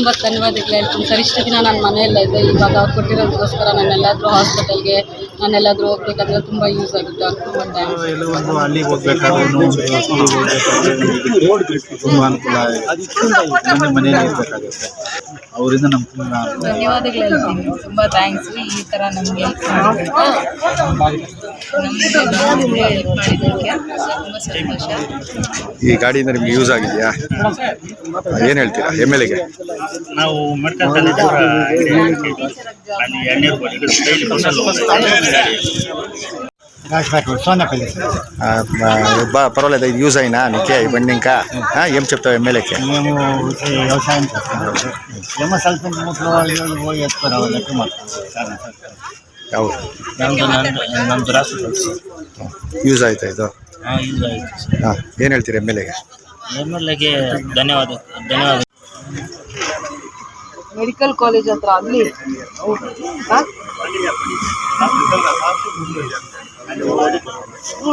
ತುಂಬ ಧನ್ಯವಾದಗಳು ಹೇಳ್ತೀನಿ. ಸರ್ ಇಷ್ಟು ದಿನ ನಾನು ಮನೆಯಲ್ಲೇ ಇದ್ದೆ. ಇವಾಗ ಅವ್ರು ಕೊಟ್ಟಿರೋದಕ್ಕೋಸ್ಕರ ನಾನೆಲ್ಲಾದರೂ ಹಾಸ್ಪಿಟಲ್ಗೆ ನಾನೆಲ್ಲಾದರೂ ಹೋಗ್ಬೇಕಾದ್ರೆ ತುಂಬ ಯೂಸ್ ಆಗುತ್ತೆ. ತುಂಬ ಥ್ಯಾಂಕ್ಸ್ ಎಲ್ಲೋ ಒಂದು ಹಳ್ಳಿಗೆ ಹೋಗ್ಬೇಕಾದ್ರೆ ತುಂಬ ಅನುಕೂಲ ಆಗಿದೆ ಮನೆಯಲ್ಲೇ ಇರಬೇಕಾಗುತ್ತೆ. ಅವರಿಂದ ನಮ್ಗೆ ಧನ್ಯವಾದಗಳು ಹೇಳ್ತೀನಿ. ತುಂಬ ಥ್ಯಾಂಕ್ಸ್ ಈ ಥರ ನಮಗೆ ತುಂಬ ಸಂತೋಷ ಈ ಗಾಡಿಯಿಂದ ನಿಮ್ಗೆ ಯೂಸ್ ಆಗಿದೆಯಾ? ಏನು ಹೇಳ್ತೀರಾ? ಎಂ ಎಲ್ ಎಗೆ ನಾವು ಮೆಡಿಕಲ್ ಕಾಲೇಜ್ ಹತ್ರ ಅಲ್ಲಿ ಎಣ್ಣೆ ಡೈಲಿ ಬಸ್ಸಲ್ಲಿ సోనపల్లి పర్వాలేదు ఇది యూజ్ అయినా నీకే ఈ బండి ఇంకా ఆ, ఏం చెప్తావు ఎమ్మెల్యేకి మేము ఊరికే వ్యవసాయం చేస్తున్నాం ఏమో ಸ್ವಲ್ಪ ಮುಟ್ಲು వాళ్ళు పోయి ఎత్తుకురావాలంటే మాకు చాలా ಹೌದು ನಮ್ದು ನಂದು ನಮ್ದು ರಾಷ್ಟ್ರ ಯೂಸ್ ಆಯ್ತಾ ಇದು ಹಾಂ ಯೂಸ್ ಆಯಿತು ಹಾಂ ಏನು ಹೇಳ್ತೀರಿ ಎಮ್ ಎಲ್ ಎಗೆ ಎಮ್ ಎಲ್ ಎಗೆ ಧನ್ಯವಾದ ಧನ್ಯವಾದ ಮೆಡಿಕಲ್ ಕಾಲೇಜ್ ಹತ್ರ ಅಲ್ಲಿ?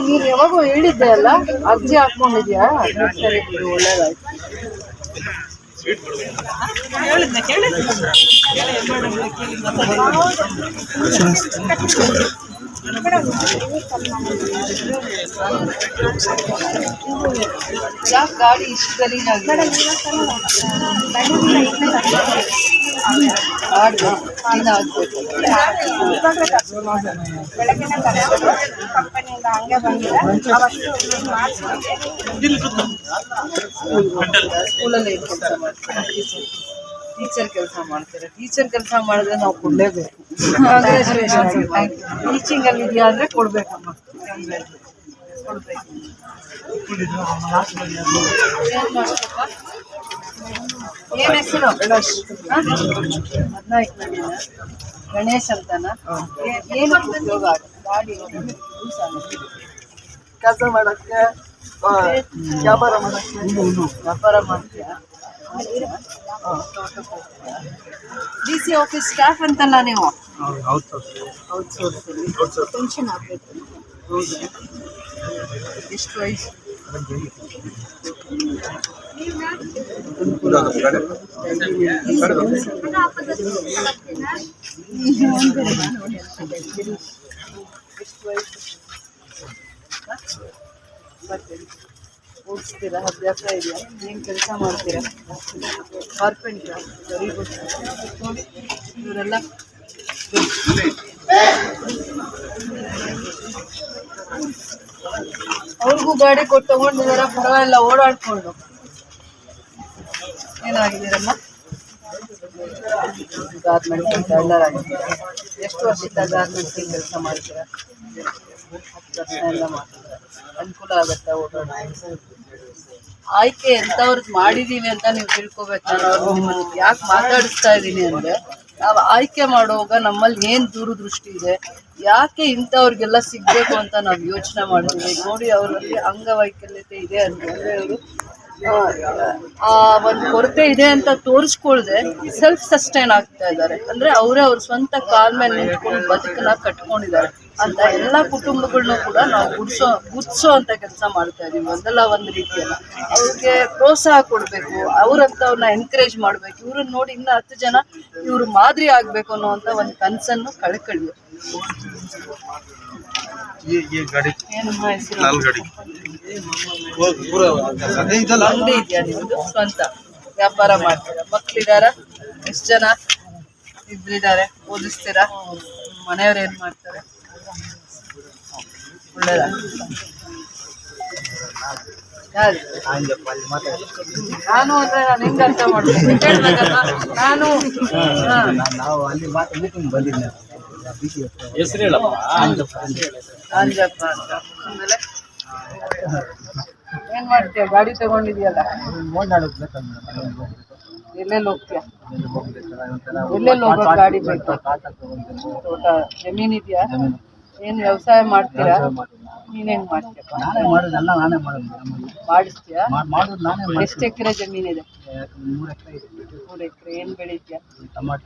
ನೀನು ಯಾವಾಗೂ ಹೇಳಿದ್ದೆ ಅಲ್ಲ? ಅರ್ಜಿ ಹಾಕೊಂಡಿದ್ಯಾ ಸರಿ ಬಿಡು ಒಳ್ಳೇದಾಯ್ತು. ಯಾಕೆ ಗಾಡಿ ಇಷ್ಟು ಗಲೀಜಾಗಿದೆ ಗಾಡಿ ಕ್ಲೀನ್ ಆಗ್ಬೇಕು ಸ್ಕೂಲಲ್ಲಿ ಏನು ಕೆಲಸ ಮಾಡ್ತೀರಾ ಟೀಚರ್ ಕೆಲಸ ಮಾಡ್ತೀರಾ. ಟೀಚರ್ ಕೆಲಸ ಮಾಡಿದ್ರೆ ನಾವು ಕೊಡಲೇಬೇಕು. ಟೀಚಿಂಗ್ ಅಲ್ಲಿ ಇದೆಯಾ ಅಂದ್ರೆ ಕೊಡ್ಬೇಕಮ್ಮ. ಕೊಡ್ಬೇಕು. ಏನ್ ಹೆಸರು? ಗಣೇಶ್ ಗಣೇಶ್ ಅಂತನ? ಏನು ಉಪಯೋಗ ಆಗುತ್ತೆ ಗಾಡಿ ಕೆಲಸ ಮಾಡಕ್ಕೆ ವ್ಯಾಪಾರ ಮಾಡಕ್ಕೆ. ವ್ಯಾಪಾರ ಮಾಡ್ತೀಯಾ? ಡಿ ಸಿ ಆಫೀಸ್ ಸ್ಟಾಫ್ ಅಂತಲ್ಲ ನೀವು? ಔಟ್ಸೋರ್ಸಲ್ಲಿ ಪೆನ್ಷನ್ ಆಗಬೇಕು ಹೌದಾ ಎಷ್ಟು ವಯಸ್ಸು ಎಷ್ಟು ವಯಸ್ಸು? ಮತ್ತೆ ಓಡಿಸ್ತೀರಾ? ಅಭ್ಯಾಸ ಇದೆಯಾ? ಏನು ಕೆಲಸ ಮಾಡ್ತೀರಾ? ಕಾರ್ಪೆಂಟ್ರಾ ವೆರಿ ಇವರೆಲ್ಲ ಅವ್ರಿಗೂ ಗಾಡಿ ಕೊಟ್ಟು ತಗೊಂಡಿದಾರ, ಪರವಾಗಿಲ್ಲ, ಓಡಾಡ್ಕೊಂಡು. ಏನಾಗಿದ್ದೀರಮ್ಮ ಗಾರ್ಮೆಂಟ್ ಟೈಲರ್ ಆಗಿದ್ದೀರಾ ಎಷ್ಟು ವರ್ಷದಿಂದ ಗಾರ್ಮೆಂಟ್ ಕೆಲಸ ಮಾಡ್ತೀರಾ? ಅನುಕೂಲ ಆಗುತ್ತೆ ಆಯ್ಕೆ ಎಂಥವ್ರದ್ದು ಮಾಡಿದೀವಿ ಅಂತ ನೀವು ತಿಳ್ಕೊಬೇಕು. ನಾನು ಯಾಕೆ ಮಾತಾಡಿಸ್ತಾ ಇದ್ದೀನಿ ಅಂದರೆ, ನಾವು ಆಯ್ಕೆ ಮಾಡುವಾಗ ನಮ್ಮಲ್ಲಿ ಏನು ದೂರದೃಷ್ಟಿ ಇದೆ, ಯಾಕೆ ಇಂಥವ್ರಿಗೆಲ್ಲ ಸಿಗಬೇಕು ಅಂತ ನಾವು ಯೋಚನೆ ಮಾಡ್ತೀವಿ. ನೋಡಿ ಅವರಲ್ಲಿ ಅಂಗವೈಕಲ್ಯತೆ ಇದೆ ಅಂತಂದರೆ ಅವರು, ಆ ಒಂದು ಕೊರತೆ ಇದೆ ಅಂತ ತೋರಿಸ್ಕೊಳ್ದೆ ಸೆಲ್ಫ್ ಸಸ್ಟೈನ್ ಆಗ್ತಾ ಇದ್ದಾರೆ. ಅಂದ್ರೆ ಅವರೇ ಅವ್ರ ಸ್ವಂತ ಕಾಲ್ ಮೇಲೆ ನಿಂತ್ಕೊಂಡು ಬದುಕನ್ನ ಕಟ್ಕೊಂಡಿದ್ದಾರೆ. ಅಂತ ಎಲ್ಲ ಕುಟುಂಬಗಳನ್ನೂ ಕೂಡ ನಾವು ಗುಡ್ಸೋ ಗುಡ್ಸೋ ಅಂತ ಕೆಲಸ ಮಾಡ್ತಾ ಇದೀವಿ. ಒಂದಲ್ಲ ಒಂದು ರೀತಿಯಲ್ಲ. ಅವ್ರಿಗೆ ಪ್ರೋತ್ಸಾಹ ಕೊಡಬೇಕು ಅವ್ರಂಥವ್ರನ್ನ ಎನ್ಕರೇಜ್ ಮಾಡಬೇಕು. ಇವ್ರನ್ನ ನೋಡಿ ಇನ್ನ ಹತ್ತು ಜನ ಇವ್ರ ಮಾದರಿ ಆಗಬೇಕು ಅನ್ನೋವಂಥ ಒಂದು ಕನಸನ್ನು ಕಳ್ಕೊಳ್ಳಿ. ಅಂಗಡಿ ಇದೆಯಾ ಸ್ವಂತ ವ್ಯಾಪಾರ ಮಾಡ್ತೀರಾ? ಮಕ್ಳಿದಾರ? ಎಷ್ಟು ಜನ ಇದ್ರಿದ್ದಾರೆ? ಓದಿಸ್ತೀರಾ? ಮನೆಯವ್ರು ಏನ್ ಮಾಡ್ತಾರೆ? ನಾನು ಅಂದ್ರೆ ನಾನು ಹೆಂಗ ಅರ್ಥ ಮಾಡ್ಬೇಕು? ನಾನು. ನಾವು ಅಲ್ಲಿ ಮಾತ್ರ ಮೀಟಿಂಗ್ ಬಂದಿದ್ದೆ ಹೆಸರು ಹೇಳಪ್ಪ. ಅಂಜಪ್ಪ ಅಂತ. ಆಮೇಲೆ ಏನ್ ಮಾಡ್ತೀಯ? ಗಾಡಿ ತಗೊಂಡಿದ್ಯಲ್ಲ? ಎಲ್ಲೆಲ್ಲಿ ಹೋಗ್ತೀಯ? ಎಲ್ಲೆಲ್ಲಿ ಹೋಗೋ ಗಾಡಿ ಬೇಕು? ತೋಟ ಜಮೀನ್ ಇದೆಯಾ? ಏನ್ ವ್ಯವಸಾಯ ಮಾಡ್ತೀರಾ? ನೀನ್ ಹೆಂಗ್ ಮಾಡ್ತೀಯಪ್ಪ ನಾನೇ ಮಾಡೋದೆಲ್ಲ ನಾನೇ ಮಾಡೋದು. ಮಾಡಿಸ್ತೀಯಾ? ಮಾಡೋದು ನಾನೇ ಎಷ್ಟು ಎಕರೆ ಜಮೀನ್ ಇದೆ? ಮೂರು ಎಕರೆ ಇದೆ. ಮೂರು ಎಕರೆ ಏನ್ ಬೆಳಿತೀಯ ಟಮಾಟ.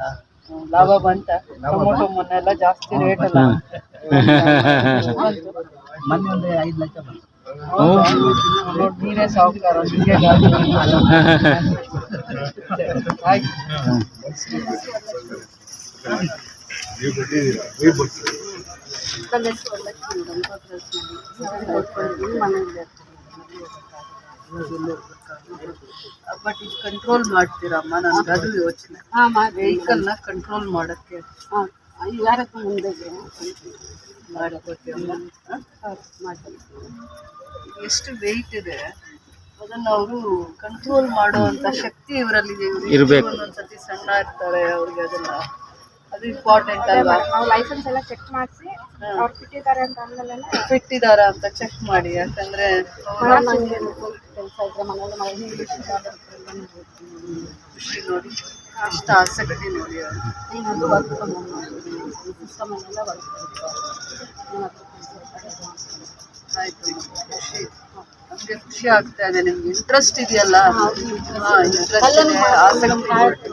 ಲಾಭ ಬಂತ? ಟೊಮೊಟೊ ಮೊನ್ನೆಲ್ಲ ಜಾಸ್ತಿ ರೇಟ್ ಅಲ್ಲ. ಬಂತು. ಮೊನ್ನೆ ಒಂದು ಐದು ಲಕ್ಷ ಬಂತು. ನೀವೇ ಸಾಹುಕಾರ ನಿಮಗೆ ಬಟ್ ಇದು ಕಂಟ್ರೋಲ್ ಮಾಡ್ತೀರಮ್ಮ. ನನ್ಗೆ ಅದು ಯೋಚನೆ. ವೆಹಿಕಲ್ನ ಕಂಟ್ರೋಲ್ ಮಾಡಕ್ಕೆ. ಮಾಡ್ಕೊತೀವಮ್ಮ ಎಷ್ಟು ವೆಯ್ಟ್ ಇದೆ? ಅದನ್ನ ಅವರು ಕಂಟ್ರೋಲ್ ಮಾಡುವಂತ ಶಕ್ತಿ ಇವರಲ್ಲಿ ಇರಬೇಕು. ಒಂದೊಂದ್ಸತಿ ಸಣ್ಣ ಇರ್ತಾರೆ ಅವ್ರಿಗೆ ಅದನ್ನ ಅದು ಇಂಪಾರ್ಟೆಂಟ್ ಅಲ್ವಾ? ನಾವು ಲೈಸೆನ್ಸ್ ಎಲ್ಲ ಚೆಕ್ ಮಾಡಿಸಿ ಅವ್ರು ಬಿಟ್ಟಿದ್ದಾರೆ ಅಂತ ಅಂದಮೇಲೆ ಫಿಟ್ ಅಂತ ಚೆಕ್ ಮಾಡಿ ಯಾಕಂದ್ರೆ ಕೆಲಸ ಇದ್ರೆ ಮನೇಲಿ ಮನೆ ಖುಷಿ ನೋಡಿ. ಅಷ್ಟು ಆಸಕ್ತಿ ನೋಡಿ. ಆಯ್ತು ಖುಷಿ. ನಮ್ಗೆ ಖುಷಿ ಆಗ್ತಾ ಇದೆ ನಿಮ್ಗೆ ಇಂಟ್ರೆಸ್ಟ್ ಇದೆಯಲ್ಲ? ಹಾ ಇಂಟ್ರೆಸ್ಟ್ ಆಸಕ್ತಿ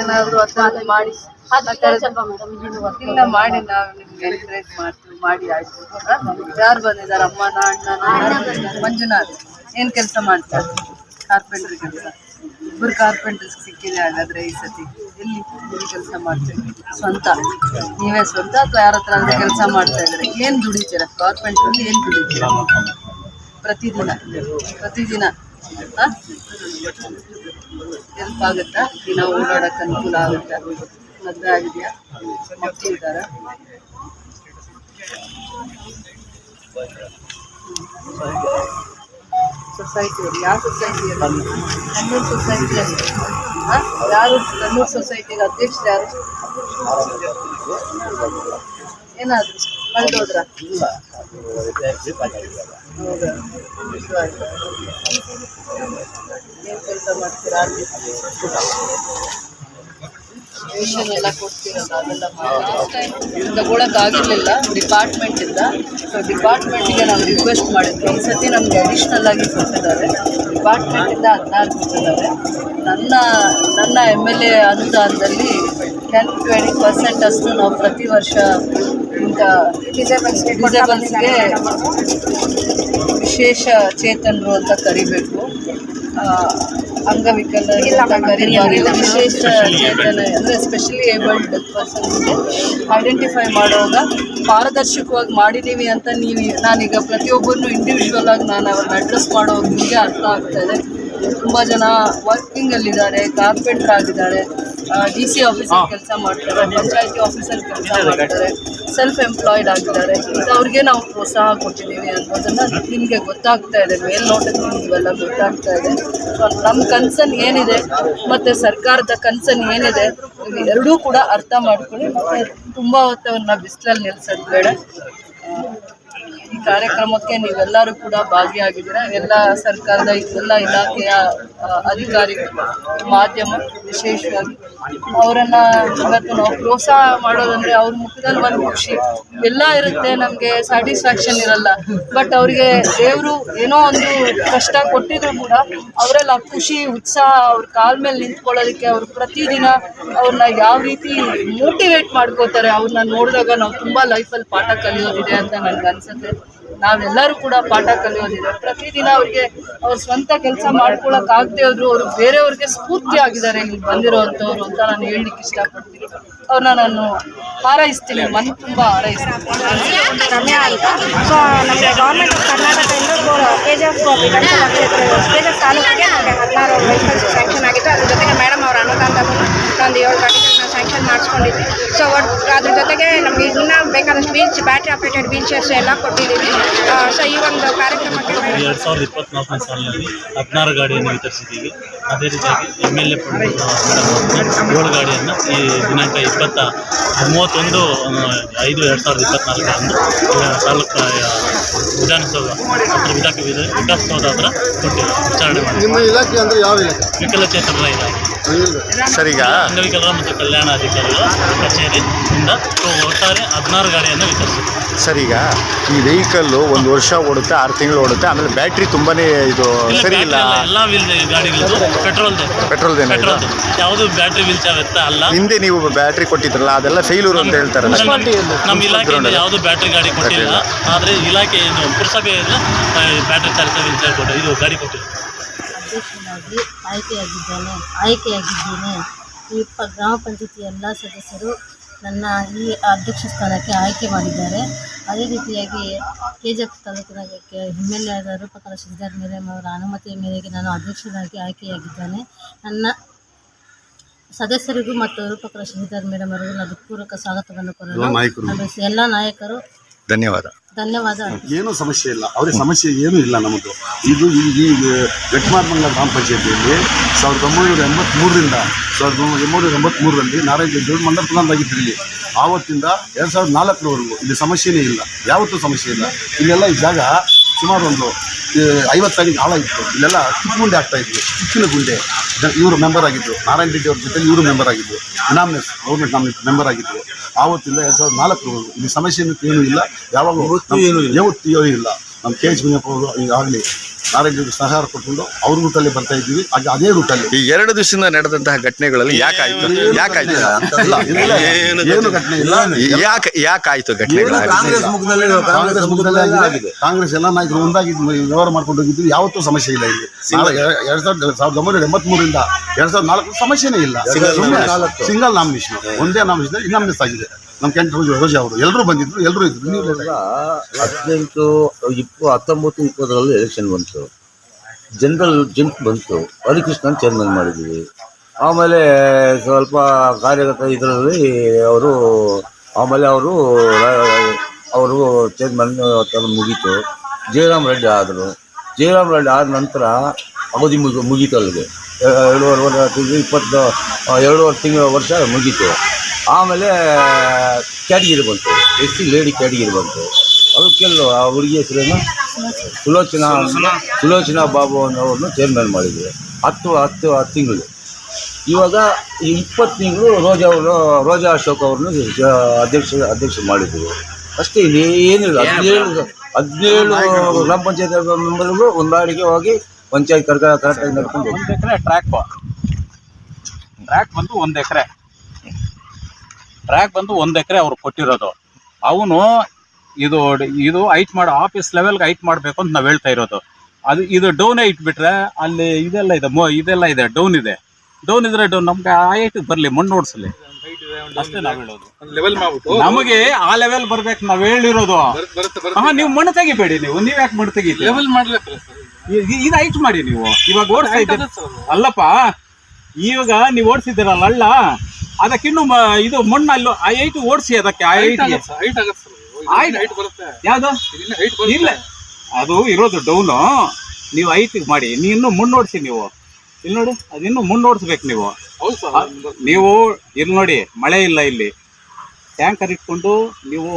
ಏನಾದ್ರು ಅದನ್ನ ಮಾಡಿ ಇಲ್ಲ ಮಾಡಿ ನಾವು ನಿಮ್ಗೆ ಎನ್ಕರೇಜ್ ಮಾಡ್ತೀವಿ. ಮಾಡಿ ಆಯ್ತು. ಯಾರು ಬಂದಿದ್ದಾರೆ? ಅಮ್ಮನ ಅಣ್ಣನ ಮಂಜುನಾಥ್. ಏನ್ ಕೆಲಸ ಮಾಡ್ತಾರೆ? ಕಾರ್ಪೆಂಟರ್ ಕೆಲಸ. ಇಬ್ಬರು ಕಾರ್ಪೆಂಟರ್ಸ್ ಸಿಕ್ಕಿದೆ ಹಾಗಾದ್ರೆ ಈ ಸತಿ. ಎಲ್ಲಿ ಎಲ್ಲಿ ಕೆಲಸ ಮಾಡ್ತೀರಿ? ಸ್ವಂತ. ನೀವೇ ಸ್ವಂತ ಅಥವಾ ಯಾರ ಹತ್ರ ಕೆಲಸ ಮಾಡ್ತಾ ಇದ್ರೆ ಏನ್ ದುಡಿತೀರಾ? ಕಾರ್ಪೆಂಟ್ರಲ್ಲಿ ಏನ್ ದುಡಿತೀರ? ಪ್ರತಿದಿನ. ಪ್ರತಿದಿನ. ಹೆಲ್ಪ್ ಆಗುತ್ತಾ? ದಿನ ಓಡಾಡಕ್ ಅನುಕೂಲ ಆಗುತ್ತಾ? ಮದುವೆ ಆಗಿದೆಯಾ? ಮಕ್ಕಳು ಇದ್ದಾರಾ? ಸೊಸೈಟಿಯಲ್ಲಿ ಯಾವ ಸೊಸೈಟಿಯಲ್ಲಿ ಕಣ್ಣೂರು ಸೊಸೈಟಿಯಲ್ಲಿ ಯಾರು ಕಣ್ಣೂರು ಸೊಸೈಟಿಗೆ ಅಧ್ಯಕ್ಷರು ಯಾರು? ಏನಾದ್ರು? ಕಳೆದೋದ್ರ ಹೌದಾ? ಏನು ಕೆಲಸ ಮಾಡ್ತೀರಾ? ಅಲ್ಲಿ ರೇಷನ್ ಎಲ್ಲ ಕೊಡ್ತೀರಲ್ಲ ಅದೆಲ್ಲ ಆಗಿರ್ಲಿಲ್ಲ ಡಿಪಾರ್ಟ್ಮೆಂಟ್ ಇಂದ. ಸೊ ಡಿಪಾರ್ಟ್ಮೆಂಟ್ಗೆ ನಾವು ರಿಕ್ವೆಸ್ಟ್ ಮಾಡಿದ್ವಿ. ಈ ಸತಿ ನಮ್ಗೆ ಅಡಿಷ್ನಲ್ ಆಗಿ ಕೊಟ್ಟಿದ್ದಾರೆ. ಡಿಪಾರ್ಟ್ಮೆಂಟ್ ಇಂದ ಹದಿನಾರು ಕೊಟ್ಟಿದ್ದಾರೆ. ನನ್ನ ನನ್ನ ಎಂ ಎಲ್ ಎ ಅನುದಾನದಲ್ಲಿ ಟೆನ್ ಟ್ವೆಂಟಿ ಪರ್ಸೆಂಟ್ ಅಷ್ಟು ನಾವು ಪ್ರತಿ ವರ್ಷ ಇಂಥ ಡಿಸೇಬಲ್ಸ್ಗೆ ವಿಶೇಷ ಚೇತನರು ಅಂತ ಕರಿಬೇಕು. ಆ, ಅಂಗವಿಕಲರು ವಿಶೇಷ ಚೇತನ ಅಂದರೆ ಸ್ಪೆಷಲಿ ಏಬಲ್ಡ್ ಪರ್ಸನ್ಸ್ಗೆ ಐಡೆಂಟಿಫೈ ಮಾಡುವಾಗ ಪಾರದರ್ಶಕವಾಗಿ ಮಾಡಿದ್ದೀವಿ ಅಂತ ನೀವು ನಾನೀಗ ಪ್ರತಿಯೊಬ್ಬರನ್ನು ಇಂಡಿವಿಜುವಲ್ ಆಗಿ ನಾನು ಅವ್ರನ್ನ ಅಡ್ರೆಸ್ ಮಾಡೋ ನಿಮಗೆ ಅರ್ಥ ಆಗ್ತಾ ಇದೆ. ತುಂಬ ಜನ ವರ್ಕಿಂಗಲ್ಲಿದ್ದಾರೆ ಕಾರ್ಪೆಂಟ್ರ್ ಆಗಿದ್ದಾರೆ ಡಿ ಸಿ ಆಫೀಸಲ್ಲಿ ಕೆಲಸ ಮಾಡ್ತಾರೆ ಪಂಚಾಯತಿ ಆಫೀಸಲ್ಲಿ ಕೆಲಸ ಮಾಡ್ತಾರೆ ಸೆಲ್ಫ್ ಎಂಪ್ಲಾಯ್ಡ್ ಆಗಿದ್ದಾರೆ ಅವ್ರಿಗೆ ನಾವು ಪ್ರೋತ್ಸಾಹ ಕೊಟ್ಟಿದ್ದೀವಿ ಅನ್ನೋದನ್ನು ನಿಮಗೆ ಗೊತ್ತಾಗ್ತಾ ಇದೆ. ಮೇಲ್ನೋಟಕ್ಕೆ ಇವೆಲ್ಲ ಗೊತ್ತಾಗ್ತಾ ಇದೆ. ನಮ್ಮ ಕನ್ಸನ್ ಏನಿದೆ ಮತ್ತು ಸರ್ಕಾರದ ಕನ್ಸನ್ ಏನಿದೆ ಎರಡೂ ಕೂಡ ಅರ್ಥ ಮಾಡ್ಕೊಳ್ಳಿ. ಮತ್ತು ತುಂಬ ಹೊತ್ತವನ್ನ ಬಿಸಿಲಲ್ಲಿ ನಿಲ್ಸೋದು ಬೇಡ. ಈ ಕಾರ್ಯಕ್ರಮಕ್ಕೆ ನೀವೆಲ್ಲರೂ ಕೂಡ ಭಾಗಿಯಾಗಿದ್ದೀರಾ? ಎಲ್ಲ ಸರ್ಕಾರದ ಎಲ್ಲ ಇಲಾಖೆಯ ಅಧಿಕಾರಿಗಳು, ಮಾಧ್ಯಮ ವಿಶೇಷವಾಗಿ ಅವರನ್ನ ಇವತ್ತು ನಾವು ಪ್ರೋತ್ಸಾಹ ಮಾಡೋದಂದ್ರೆ ಅವ್ರ ಮುಖದಲ್ಲಿ ಒಂದು ಖುಷಿ. ಎಲ್ಲ ಇರುತ್ತೆ, ನಮಗೆ ಸ್ಯಾಟಿಸ್ಫ್ಯಾಕ್ಷನ್ ಇರಲ್ಲ. ಬಟ್ ಅವರಿಗೆ ದೇವರು ಏನೋ ಒಂದು ಕಷ್ಟ ಕೊಟ್ಟಿದ್ರು ಕೂಡ ಅವರಲ್ಲಿ ಆ ಖುಷಿ, ಉತ್ಸಾಹ ಅವ್ರ ಕಾಲ ಮೇಲೆ ನಿಂತ್ಕೊಳ್ಳೋದಕ್ಕೆ ಅವ್ರು ಪ್ರತಿದಿನ ಅವ್ರನ್ನ ಯಾವ ರೀತಿ ಮೋಟಿವೇಟ್ ಮಾಡ್ಕೋತಾರೆ, ಅವ್ರನ್ನ ನೋಡಿದಾಗ ನಾವು ತುಂಬಾ ಲೈಫಲ್ಲಿ ಪಾಠ ಕಲಿಯೋದಿದೆ ಅಂತ ನನ್ಗೆ ಅನ್ಸುತ್ತೆ. ನಾವೆಲ್ಲರೂ ಕೂಡ ಪಾಠ ಕಲಿಯೋದಿದೆ. ಪ್ರತಿದಿನ ಅವ್ರಿಗೆ ಅವ್ರ ಸ್ವಂತ ಕೆಲಸ ಮಾಡ್ಕೊಳಕ್ ಆಗದೆ ಅವರು ಬೇರೆಯವ್ರಿಗೆ ಸ್ಫೂರ್ತಿ ಆಗಿದ್ದಾರೆ. ಇಲ್ಲಿ ಬಂದಿರೋವಂಥವ್ರು ಅಂತ ನಾನು ಹೇಳಲಿಕ್ಕೆ ಇಷ್ಟಪಡ್ತೀನಿ. ಅವ್ರನ್ನ ನಾನು ಹಾರೈಸ್ತೀನಿ. ಮನ್ ತುಂಬ ಹಾರೈಸ್ತೀನಿ. ರಮ್ಯಾ ಅಂತ ಸೊ ನಮಗೆ ಗೌರ್ಮೆಂಟ್ ಆಫ್ ಕರ್ನಾಟಕದಿಂದ ಕೆ ಜಿ ಎಫ್ ವಿಧಾನಸಭಾ ಕ್ಷೇತ್ರ ಕೆ ಜಿ ಎಫ್ ತಾಲೂಕಿಗೆ ನಮಗೆ ಹದಿನಾರು ವೆಹಿಕಲ್ಸ್ ಸ್ಯಾಂಕ್ಷನ್ ಆಗಿತ್ತು ಅದ್ರ ಜೊತೆಗೆ ಮೇಡಮ್ ಅವರ ಅನುದಾನದಲ್ಲಿ ಒಂದು ಏಳು ಗಾಡಿಗಳನ್ನ ಮಾಡಿಸ್ಕೊಂಡಿದ್ವಿ ಸೊ ಒಟ್ಟು ಅದ್ರ ಜೊತೆಗೆ ನಮಗೆ ಇನ್ನೂ ಬೇಕಾದಷ್ಟು wheels battery operated wheel chairs ಎಲ್ಲ ಕೊಟ್ಟಿದ್ದೀವಿ. ಸೊ ಈ ಒಂದು ಕಾರ್ಯಕ್ರಮಕ್ಕೆ ಎರಡು ಸಾವಿರದ ಇಪ್ಪತ್ನಾಲ್ಕನೇ ಸಾಲಿನಲ್ಲಿ ಹದಿನಾರು ಗಾಡಿಯನ್ನು ವಿತರಿಸಿದ್ದೀವಿ. ಅದೇ ರೀತಿಯಾಗಿ ಎಂ ಎಲ್ ಎ ಏಳು ಗಾಡಿಯನ್ನು ಈ ದಿನಾಂಕ ಇಪ್ಪತ್ತ ಮೂವತ್ತೊಂದು ಐದು ಎರಡು ಸಾವಿರದ ಇಪ್ಪತ್ನಾಲ್ಕರಂದು ತಾಲೂಕು ವಿಧಾನಸೌಧ ಹತ್ರ ವಿಧಾನ ವಿಧಾನಸೌಧ ಹತ್ರ ಕೊಟ್ಟಿವಿ ವಿಚಾರಣೆ ಮಾಡಿ ನಿಮ್ಮ ಇಲಾಖೆ ಅಂದ್ರೆ ಯಾವ ಇಲಾಖೆ? ವಿಕಲಚೇತನರ ಇಲಾಖೆ. ಸರ್ ಈಗ ಅಂಗವಿಕಲರ ಮತ್ತು ಕಲ್ಯಾಣ ಅಧಿಕಾರಿಗಳ ಕಚೇರಿಯಿಂದ ಒಟ್ಟಾರೆ ಹದಿನಾರು ಗಾಡಿಯನ್ನು ವಿತರಿಸಿದೆ ಸರಿಗ? ಈ ವೆಹಿಕಲ್ಲು ಒಂದು ವರ್ಷ ಓಡುತ್ತೆ ಆರು ತಿಂಗಳು ಓಡುತ್ತೆ ಆಮೇಲೆ ಬ್ಯಾಟ್ರಿ ತುಂಬಾನೇ ಇದು ಸರಿ ಇಲ್ಲ? ಎಲ್ಲ ವೀಲ್ ಗಾಡಿಗಳದ್ದು ಪೆಟ್ರೋಲ್ದೆ ಪೆಟ್ರೋಲ್ದೇನಾ ಇದು? ಯಾವುದು ಬ್ಯಾಟ್ರಿ ವೀಲ್ ಚಾವೆತ್ತ ಅಲ್ಲ. ಹಿಂದೆ ನೀವು ಬ್ಯಾಟ್ರಿ ಕೊಟ್ಟಿದ್ರಲ್ಲ ಅದೆಲ್ಲ ಫೇಲ್ಯೂರ್ ಅಂತ ಹೇಳ್ತಾರಲ್ಲ ನಮ್ಮ ಇಲಾಖೆಯಿಂದ ಯಾವುದು ಬ್ಯಾಟ್ರಿ ಗಾಡಿ ಕೊಟ್ಟಿಲ್ಲ. ಆದರೆ ಇಲಾಖೆ ಇದು ಪುರಸಭೆಯಿಂದ ಬ್ಯಾಟ್ರಿ ಚಾಲಿತ ವೀಲ್ ಚೇರ್ ಕೊಟ್ಟು ಇದು ಗಾಡಿ ಕೊಟ್ಟಿಲ್ಲ ಅಧ್ಯಕ್ಷನಾಗಿ ಆಯ್ಕೆಯಾಗಿದ್ದೇನೆ. ಆಯ್ಕೆಯಾಗಿದ್ದೇನೆ. ಈ ಪ ಗ್ರಾಮ ಪಂಚಾಯತಿ ಎಲ್ಲ ಸದಸ್ಯರು ನನ್ನ ಈ ಅಧ್ಯಕ್ಷ ಸ್ಥಾನಕ್ಕೆ ಆಯ್ಕೆ ಮಾಡಿದ್ದಾರೆ. ಅದೇ ರೀತಿಯಾಗಿ ಕೆ ಜಿ ಎಫ್ ತಾಲೂಕಿನ ಎಂ ಎಲ್ ಎ ಆದ ರೂಪಕಲಾ ಶ್ರೀಧರ್ ಮೇರಮ್ ಅವರ ಅನುಮತಿಯ ಮೇರೆಗೆ ನಾನು ಅಧ್ಯಕ್ಷರಾಗಿ ಆಯ್ಕೆಯಾಗಿದ್ದೇನೆ. ನನ್ನ ಸದಸ್ಯರಿಗೂ ಮತ್ತು ರೂಪಕಲಾ ಶ್ರೀಧರ್ ಮೇಡಮ್ ಅವರಿಗೂ ನಾನು ಪೂರ್ವಕ ಸ್ವಾಗತವನ್ನು ಕೋರಲು ಎಲ್ಲ ನಾಯಕರು ಧನ್ಯವಾದ. ಧನ್ಯವಾದ. ಏನೂ ಸಮಸ್ಯೆ ಇಲ್ಲ. ಅವ್ರಿಗೆ ಸಮಸ್ಯೆ ಏನೂ ಇಲ್ಲ ನಮ್ಮದು ಇದು ಈ ಈ ವೆಟ್ಮಾರ್ಮಂಗಲ ಗ್ರಾಮ ಪಂಚಾಯತಿಯಲ್ಲಿ ಸಾವಿರದ ಒಂಬೈನೂರ ಎಂಬತ್ತ್ಮೂರರಿಂದ ಸಾವಿರದ ಒಂಬೈನೂರ ಎಂಬತ್ತ್ಮೂರರಲ್ಲಿ ನಾರಾಯಣ ದೇವ್ರ ಮಂಡಲ ಪ್ರಧಾನರಾಗಿದ್ದರು ಇಲ್ಲಿ. ಆವತ್ತಿಂದ ಎರಡು ಸಾವಿರದ ನಾಲ್ಕರವರೆಗೂ. ಇಲ್ಲಿ ಸಮಸ್ಯೆನೇ ಇಲ್ಲ. ಯಾವತ್ತೂ ಸಮಸ್ಯೆ ಇಲ್ಲ. ಇಲ್ಲೆಲ್ಲ ಈ ಜಾಗ ಸುಮಾರು ಒಂದು ಐವತ್ತಾಗಿ ಆಳ ಇತ್ತು ಇಲ್ಲೆಲ್ಲ ಚಿಕ್ಕ ಗುಂಡೆ ಆಗ್ತಾ ಇದ್ವಿ. ಚಿಕ್ಕಿನ ಗುಂಡೆ. ಇವರು ಮೆಂಬರ್ ಆಗಿದ್ದರು ನಾರಾಯಣ ರೆಡ್ಡಿ ಅವ್ರ ಜೊತೆ ಇವರು ಮೆಂಬರ್ ಆಗಿದ್ದರು ನಾಮಿನೇಸ್ ಗೌರ್ಮೆಂಟ್ ನಾಮಿನೇಟ್ ಮೆಂಬರ್ ಆಗಿದ್ದರು ಆವತ್ತಿಂದ ಎರಡು ಸಾವಿರದ ನಾಲ್ಕು ಇಲ್ಲಿ ಸಮಸ್ಯೆ ಏನೂ ಇಲ್ಲ. ಯಾವಾಗ ಏನು ಯಾವತ್ತೂ ಏನೂ ಇಲ್ಲ. ನಮ್ಮ ಕೆ ಎಚ್ ಮುನಿಯಪ್ಪ ಅವರು ಈಗಾಗಲೇ ನಾರಾಯಣ ರೆಡ್ಡಿ ಸಹಕಾರ ಕೊಟ್ಕೊಂಡು ಅವ್ರ ರೂಟಲ್ಲಿ ಬರ್ತಾ ಇದ್ದೀವಿ. ಹಾಗೆ ಅದೇ ರೂಟಲ್ಲಿ. ಈ ಎರಡು ದಿವಸದಿಂದ ನಡೆದಂತಹ ಘಟನೆಗಳಲ್ಲಿ ಯಾಕಾಯ್ತು ಯಾಕಾಯ್ತು ಏನು ಘಟನೆ ಇಲ್ಲ. ಯಾಕೆ ಯಾಕಾಯ್ತು ಕಾಂಗ್ರೆಸ್ ಮುಖದಲ್ಲಿ ಆಗಿದೆ. ಕಾಂಗ್ರೆಸ್ ಎಲ್ಲ ನಾಯಕರು ಒಂದಾಗಿ ವ್ಯವಹಾರ ಮಾಡ್ಕೊಂಡು ಹೋಗಿದ್ವಿ ಯಾವತ್ತೂ ಸಮಸ್ಯೆ ಇಲ್ಲ ಇಲ್ಲಿ. ಎರಡ್ ಸಾವಿರದ ಸಾವಿರದ ಒಂಬೈನೂರ ಎಂಬತ್ಮೂರಿಂದ ಎರಡ್ ಸಾವಿರದ ನಾಲ್ಕು ಸಮಸ್ಯೆನೇ ಇಲ್ಲ. ಸಿಂಗಲ್ ನಾಮಿನೇಷನ್ ಒಂದೇ ನಾಮಿನೇಷನ್ ಇನ್ನೊಂದು ಆಗಿದೆ ನಮ್ಮ ಕೆಂಟ್ ರೋಜಾ ರೋಜಾ ಅವರು. ಎಲ್ಲರೂ ಬಂದಿದ್ರು ಎಲ್ಲರೂ ಇದ್ರು. ಹದಿನೆಂಟು ಇಪ್ಪತ್ತು ಹತ್ತೊಂಬತ್ತು ಇಪ್ಪತ್ತರಲ್ಲಿ ಎಲೆಕ್ಷನ್ ಬಂತು. ಜನರಲ್ ಜಂಪ್ ಬಂತು. ಹರಿಕೃಷ್ಣನ್ ಚೇರ್ಮನ್ ಮಾಡಿದ್ವಿ. ಆಮೇಲೆ ಸ್ವಲ್ಪ ಕಾರ್ಯಕರ್ತ ಇದರಲ್ಲಿ ಅವರು, ಆಮೇಲೆ ಅವರು ಅವರು ಚೇರ್ಮನ್ ತರ ಮುಗೀತು. ಜಯರಾಮ್ ರೆಡ್ಡಿ ಆದರು. ಜಯರಾಮ್ ರೆಡ್ಡಿ ಆದ ನಂತರ ಅವಧಿ ಮುಗಿ, ಮುಗೀತು ಅಲ್ಲಿಗೆ. ಎರಡೂವರೆ ವರ್ಷ ತಿಂಗಳು ಇಪ್ಪತ್ತು ಎರಡೂವರೆ ತಿಂಗಳ ವರ್ಷ ಮುಗೀತು. ಆಮೇಲೆ ಕ್ಯಾಟಗಿರಿ ಬಂತು. ಎಸ್ ಸಿ ಲೇಡಿ ಕ್ಯಾಟಗಿರಿ ಬಂತು. ಅದಕ್ಕೆಲ್ಲ ಆ ಹುಡುಗಿ ಹೆಸರೇನು? ಸುಲೋಚನಾ ಸುಲೋಚನಾ. ಬಾಬು ಅನ್ನೋರನ್ನು ಚೇರ್ಮನ್ ಮಾಡಿದ್ರು. ಹತ್ತು ಹತ್ತು ಹತ್ತು ತಿಂಗಳು. ಇವಾಗ ಇಪ್ಪತ್ತು ತಿಂಗಳು ರೋಜಾ ಅವರು ರೋಜಾ ಅಶೋಕ್ ಅವ್ರನ್ನ ಅಧ್ಯಕ್ಷ ಅಧ್ಯಕ್ಷ ಮಾಡಿದ್ರು. ಅಷ್ಟೇ ಏನಿಲ್ಲ. ಹದಿನೇಳು ಹದಿನೇಳು ಗ್ರಾಮ ಪಂಚಾಯತ್ ಮೆಂಬರ್ಗಳು ಹೊಂದಾಣಿಕೆ ಹೋಗಿ ಪಂಚಾಯತ್ ಕರ್ಕ ಕರೆಕ್ಟಾಗಿ ನಡ್ಕೊಂಡು. ಒಂದು ಎಕರೆ ಟ್ರ್ಯಾಕ್ ಟ್ರ್ಯಾಕ್ ಬಂದು ಒಂದು ಎಕರೆ. ಟ್ರ್ಯಾಕ್ ಬಂದು ಒಂದು ಎಕರೆ ಅವ್ರು ಕೊಟ್ಟಿರೋದು. ಅವನು ಇದು ಇದು ಹೈಟ್ ಮಾಡೋ ಆಫೀಸ್ ಲೆವೆಲ್ಗೆ ಹೈಟ್ ಮಾಡಬೇಕು ಅಂತ ನಾವು ಹೇಳ್ತಾ ಇರೋದು. ಅದು ಇದು ಡೌನೇ ಇಟ್ಬಿಟ್ರೆ ಅಲ್ಲಿ ಇದೆಲ್ಲ ಇದೆ ಮೊ ಇದೆಲ್ಲ ಇದೆ ಡೌನ್ ಇದೆ. ಡೌನ್ ಇದ್ರೆ ಡೌನ್ ನಮ್ಗೆ ಆ ಹೈಟ್ ಬರಲಿ ಮಣ್ಣು ಓಡಿಸಲಿ. ಅಷ್ಟೇ ನಾವು ಹೇಳೋದು. ನಮಗೆ ಆ ಲೆವೆಲ್ ಬರ್ಬೇಕು ನಾವು ಹೇಳಿರೋದು. ಹಾ ನೀವು ಮಣ್ಣು ತೆಗಿಬೇಡಿ ನೀವು ನೀವು ಯಾಕೆ ಮಣ್ಣು ತೆಗಿ ಲೆವೆಲ್ ಇ- ಇದು ಹೈಟ್ ಮಾಡಿ ನೀವು. ಇವಾಗ ಓಡಿಸ್ತಾ ಇದ್ದೀರ. ಅಲ್ಲಪ್ಪ ಇವಾಗ ನೀವು ಓಡಿಸಿದ್ದೀರಲ್ಲ ಅಲ್ಲ? ಅದಕ್ಕಿನ್ನು ಮ- ಇದು ಮಣ್ಣು ಅಲ್ಲೂ ಐ ಟಿ ಓಡಿಸಿ ಅದಕ್ಕೆ ಐ ಹೈಟ್ ಹೈಟ್ ಆಗತ್ತೆ ಆಯ್ತು. ಹೈಟ್ ಬರುತ್ತೆ. ಯಾವ್ದು? ಹೈಟ್ ಇಲ್ಲ. ಅದು ಇರೋದು ಡೌನು ನೀವು ಐತಿಗೆ ಮಾಡಿ. ನೀ ಇನ್ನು ಮುನ್ನ ಓಡಿಸಿ ನೀವು. ಇಲ್ಲಿ ನೋಡಿ ಅದಿನ್ನೂ ಮುನ್ನ ಓಡಿಸ್ಬೇಕು ನೀವು. ಹೌದು ಸರ್ ನೀವು ಇಲ್ಲಿ ನೋಡಿ ಮಳೆ ಇಲ್ಲ ಇಲ್ಲಿ. ಟ್ಯಾಂಕರ್ ಇಟ್ಕೊಂಡು ನೀವು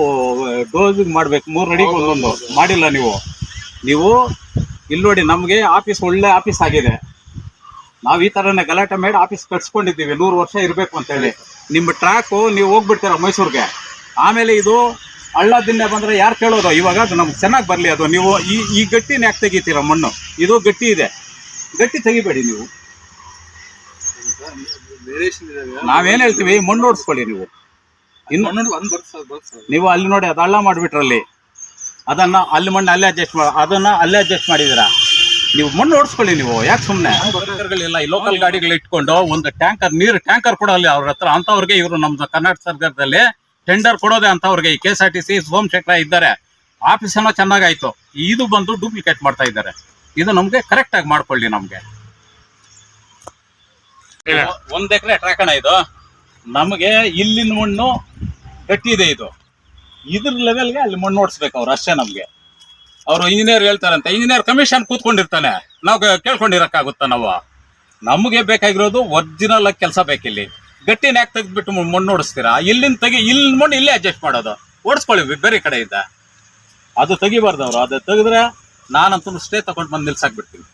ಡೋಸಿಂಗ್ ಮಾಡ್ಬೇಕು. ಮೂರು ಅಡಿಗೆ ಒಂದೊಂದು ಮಾಡಿಲ್ಲ ನೀವು. ನೀವು ಇಲ್ಲಿ ನೋಡಿ ನಮಗೆ ಆಫೀಸ್ ಒಳ್ಳೆ ಆಫೀಸ್ ಆಗಿದೆ. ನಾವು ಈ ಥರನೇ ಗಲಾಟೆ ಮಾಡಿ ಆಫೀಸ್ ಕಟ್ಸ್ಕೊಂಡಿದ್ದೀವಿ. ನೂರು ವರ್ಷ ಇರಬೇಕು ಅಂತೇಳಿ. ನಿಮ್ಮ ಟ್ರ್ಯಾಕು ನೀವು ಹೋಗ್ಬಿಡ್ತೀರ ಮೈಸೂರಿಗೆ? ಆಮೇಲೆ ಇದು ಹಳ್ಳ ದಿನ್ನೆ ಬಂದರೆ ಯಾರು ಕೇಳೋದು? ಇವಾಗ ಅದು ನಮ್ಗೆ ಚೆನ್ನಾಗಿ ಬರಲಿ ಅದು. ನೀವು ಈ ಈ ಗಟ್ಟಿನ ಯಾಕೆ ತೆಗಿತೀರ ಮಣ್ಣು? ಇದು ಗಟ್ಟಿ ಇದೆ. ಗಟ್ಟಿ ತೆಗಿಬೇಡಿ ನೀವು. ನಾವೇನು ಹೇಳ್ತೀವಿ? ಮಣ್ಣು ಓಡಿಸ್ಕೊಳ್ಳಿ ನೀವು. ಇನ್ನು ನೀವು ಅಲ್ಲಿ ನೋಡಿ ಅದು ಹಳ್ಳ ಮಾಡಿಬಿಟ್ರಲ್ಲಿ. ಅದನ್ನ ಅಲ್ಲಿ ಮಣ್ಣು ಅಲ್ಲೇ ಅಡ್ಜಸ್ಟ್ ಮಾಡಿ ಅದನ್ನ ಅಲ್ಲೇ ಅಡ್ಜಸ್ಟ್ ಮಾಡಿದ್ದೀರಾ ನೀವು ಮಣ್ಣು ಓಡಿಸ್ಕೊಳ್ಳಿ ನೀವು ಯಾಕೆ ಸುಮ್ಮನೆ ಈ ಲೋಕಲ್ ಗಾಡಿಗಳು ಇಟ್ಕೊಂಡು ಒಂದು ಟ್ಯಾಂಕರ್ ನೀರು ಟ್ಯಾಂಕರ್ ಕೊಡಲ್ಲ ಅವ್ರ ಹತ್ರ ಅಂಥವ್ರಿಗೆ ಇವರು ನಮ್ಮ ಕರ್ನಾಟಕ ಸರ್ಕಾರದಲ್ಲಿ ಟೆಂಡರ್ ಕೊಡೋದೆ ಅಂಥವ್ರಿಗೆ. K S R T C Somashekhara ಇದ್ದಾರೆ. ಆಫೀಸ್ ಏನೋ ಚೆನ್ನಾಗಾಯ್ತು. ಇದು ಬಂದು ಡೂಪ್ಲಿಕೇಟ್ ಮಾಡ್ತಾ ಇದ್ದಾರೆ. ಇದು ನಮಗೆ ಕರೆಕ್ಟಾಗಿ ಮಾಡ್ಕೊಳ್ಳಿ ನಮಗೆ. ಒಂದ್ ಎಕರೆ ಟ್ರ್ಯಾಕಣ ಇದು. ನಮಗೆ ಇಲ್ಲಿನ ಮಣ್ಣು ಗಟ್ಟಿ ಇದೆ ಇದು. ಇದ್ರ ಲೆವೆಲ್ಗೆ ಅಲ್ಲಿ ಮಣ್ಣು ಓಡಿಸ್ಬೇಕು ಅವ್ರು ಅಷ್ಟೇ ನಮಗೆ. ಅವರು ಇಂಜಿನಿಯರ್ ಹೇಳ್ತಾರಂತೆ ಇಂಜಿನಿಯರ್ ಕಮಿಷನ್ ಕೂತ್ಕೊಂಡಿರ್ತಾನೆ. ನಾವು ಕೇಳ್ಕೊಂಡಿರಕ್ಕಾಗುತ್ತಾ ನಾವು? ನಮಗೆ ಬೇಕಾಗಿರೋದು ಒರಿಜಿನಲ್ ಆಗಿ ಕೆಲಸ ಬೇಕಿಲ್ಲಿ. ಗಟ್ಟಿನ ಯಾಕೆ ತೆಗೆದ್ಬಿಟ್ಟು ಮಣ್ಣು ಓಡಿಸ್ತೀರಾ? ಇಲ್ಲಿಂದ ತೆಗಿ ಇಲ್ಲಿ ಮಣ್ಣು ಇಲ್ಲೇ ಅಡ್ಜಸ್ಟ್ ಮಾಡೋದು. ಓಡಿಸ್ಕೊಳ್ಳಿ ಬೇರೆ ಕಡೆಯಿಂದ. ಅದು ತೆಗಿಬಾರ್ದು ಅವರು. ಅದು ತೆಗೆದ್ರೆ ನಾನಂತೂ ಸ್ಟೇ ತಗೊಂಡು ಬಂದು ನಿಲ್ಸಾಕ್ಬಿಡ್ತೀನಿ